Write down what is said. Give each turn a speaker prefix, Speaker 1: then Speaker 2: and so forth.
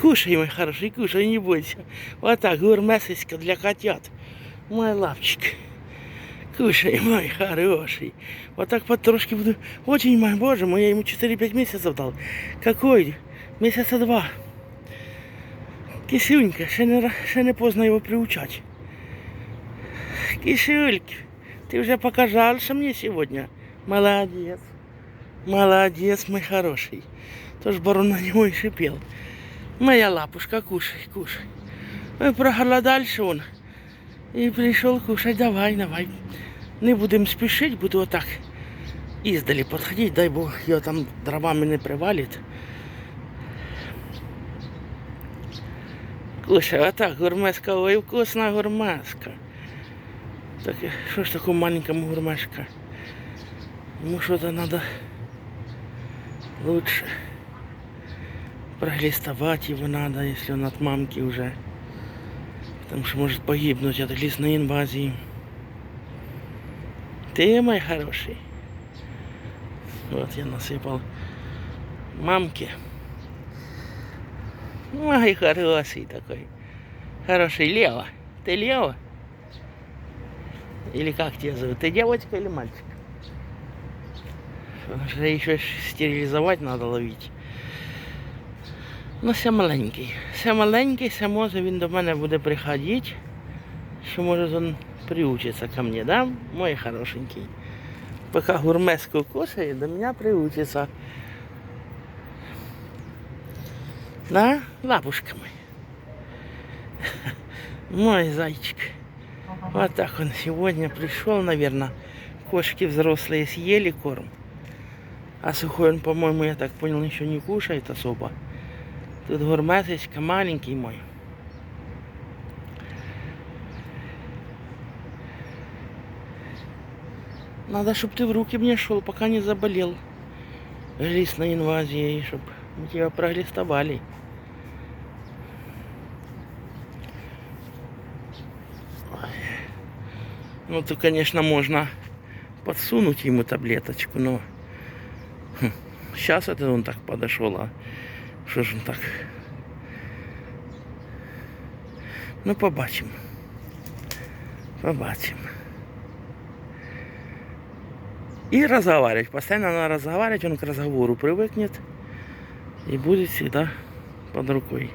Speaker 1: Кушай, мой хороший, кушай, не бойся. Вот так, гурмесочка для котят. Мой лапчик. Кушай, мой хороший. Вот так потрошки буду. Очень, мой боже мой, я ему 4-5 месяцев дал. Какой? Месяца два. Кисюнька, ще не, ще не поздно його приучать. Кисюлька, ты уже покажался мне сегодня. Молодец. Молодец, мой хороший. Тоже барон на него и шипел. Моя лапушка, кушай, кушай. Мы проголодался он. И пришел кушать. Давай, давай. Не будем спешить, буду вот так издали подходить, дай бог, його там дровами не привалит. Кушай, а так, гурмеска, ой, вкусная гурмеска. Так, что ж такому маленькому гурмешка? Ему что-то надо лучше. Проглистовать его надо, если он от мамки уже. Потому что может погибнуть от лесной инвазии. Ты мой хороший. Вот я насыпал мамке. Ой, хороший такой. Хороший. Лева. Ты Лева? Или как тебя зовут? Ты девочка или мальчик? Потому что еще стерилизовать надо ловить. Ну, все маленький. Все маленький, все може він до мене буде приходити. Що може він приучиться ко мне, да, мой хорошенький? Пока гурмеску кушает, до меня приучится. Да, лапушка мой. Мой зайчик. Вот так он сегодня пришел, наверное. Кошки взрослые съели корм. А сухой он, по-моему, я так понял, еще не кушает особо. Тут гурмесочка маленький мой. Надо, чтобы ты в руки мне шел, пока не заболел. Глистной инвазией, чтобы мы тебя проглистовали. Ну, то, конечно, можно подсунуть ему таблеточку, но сейчас это он так подошел, а що ж він так? Ну, побачимо. Побачимо. И разговаривать. Постоянно надо разговаривать, он к разговору привыкнет и будет всегда под рукой.